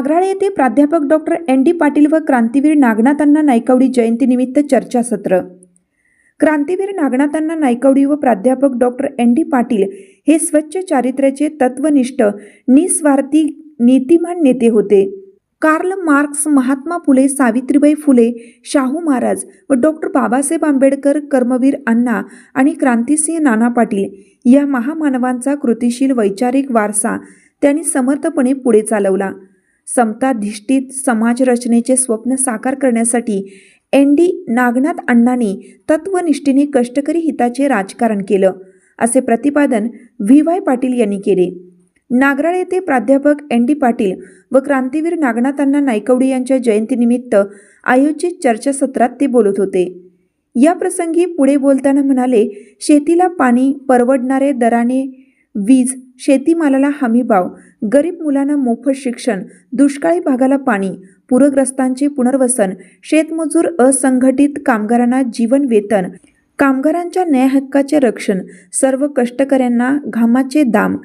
नागराळे येथे प्राध्यापक doctor N D Patil व क्रांतीवीर नागनाथांना नायकवडी जयंतीनिमित्त चर्चासत्र. क्रांतीवीर नागनाथांना नायकवडी व प्राध्यापक डॉक्टर एन डी पाटील हे स्वच्छ चारित्र्याचे तत्वनिष्ठ निस्वार्थी नीतिमान नेते होते. कार्ल मार्क्स महात्मा फुले सावित्रीबाई फुले शाहू महाराज व डॉक्टर बाबासाहेब आंबेडकर कर्मवीर अण्णा आणि क्रांतिसिंह नाना पाटील या महामानवांचा कृतिशील वैचारिक वारसा त्यांनी समर्थपणे पुढे चालवला. समताधिष्ठित समाजरचनेचे स्वप्न साकार करण्यासाठी एन डी नागनाथ अण्णांनी तत्वनिष्ठेने कष्टकरी हिताचे राजकारण केलं असे प्रतिपादन व्ही वाय पाटील यांनी केले. नागराळ येथे प्राध्यापक एन डी पाटील व क्रांतीवीर नागनाथांना नायकवडी यांच्या जयंतीनिमित्त आयोजित चर्चासत्रात ते बोलत होते. या प्रसंगी पुढे बोलताना म्हणाले शेतीला पाणी परवडणारे दराने वीज शेतीमालाला हमीभाव गरीब मुलांना मोफत शिक्षण दुष्काळी भागाला पाणी पूरग्रस्तांचे पुनर्वसन शेतमजूर असंघटित कामगारांना जीवन वेतन कामगारांच्या न्यायहक्काचे रक्षण सर्व कष्टकऱ्यांना घामाचे दाम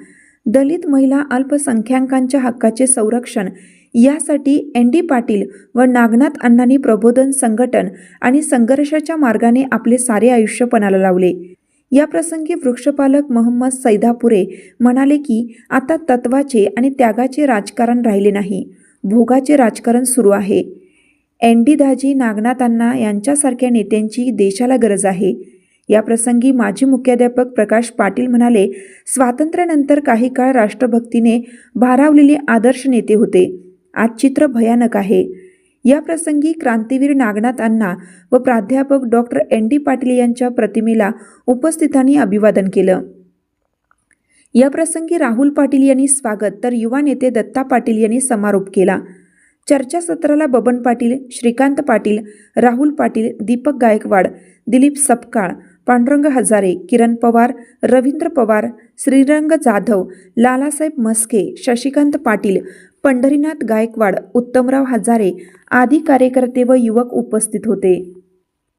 दलित महिला अल्पसंख्याकांच्या हक्काचे संरक्षण यासाठी एन डी पाटील व नागनाथ अण्णांनी प्रबोधन संघटन आणि संघर्षाच्या मार्गाने आपले सारे आयुष्य पणाला लावले. या प्रसंगी वृक्षपालक मोहम्मद सैदापुरे म्हणाले की आता तत्वाचे आणि त्यागाचे राजकारण राहिले नाही. भोगाचे राजकारण सुरू आहे. एन डी दाजी नागनाथांना यांच्यासारख्या नेत्यांची देशाला गरज आहे. या प्रसंगी माजी मुख्याध्यापक प्रकाश पाटील म्हणाले स्वातंत्र्यानंतर काही काळ राष्ट्रभक्तीने भारावलेले आदर्श नेते होते. आज चित्र भयानक आहे. या प्रसंगी क्रांतीवीर नागनाथ अण्णा व प्राध्यापक डॉक्टर एन डी पाटील यांच्या प्रतिमेला उपस्थितांनी अभिवादन केलं. या प्रसंगी राहुल पाटील यांनी स्वागत तर युवा नेते दत्ता पाटील यांनी समारोप केला. चर्चासत्राला बबन पाटील श्रीकांत पाटील राहुल पाटील दीपक गायकवाड दिलीप सपकाळ पांडुरंग हजारे किरण पवार रवींद्र पवार श्रीरंग जाधव लालासाहेब मस्के शशिकांत पाटील पंढरीनाथ गायकवाड उत्तमराव हजारे आदी कार्यकर्ते व युवक उपस्थित होते.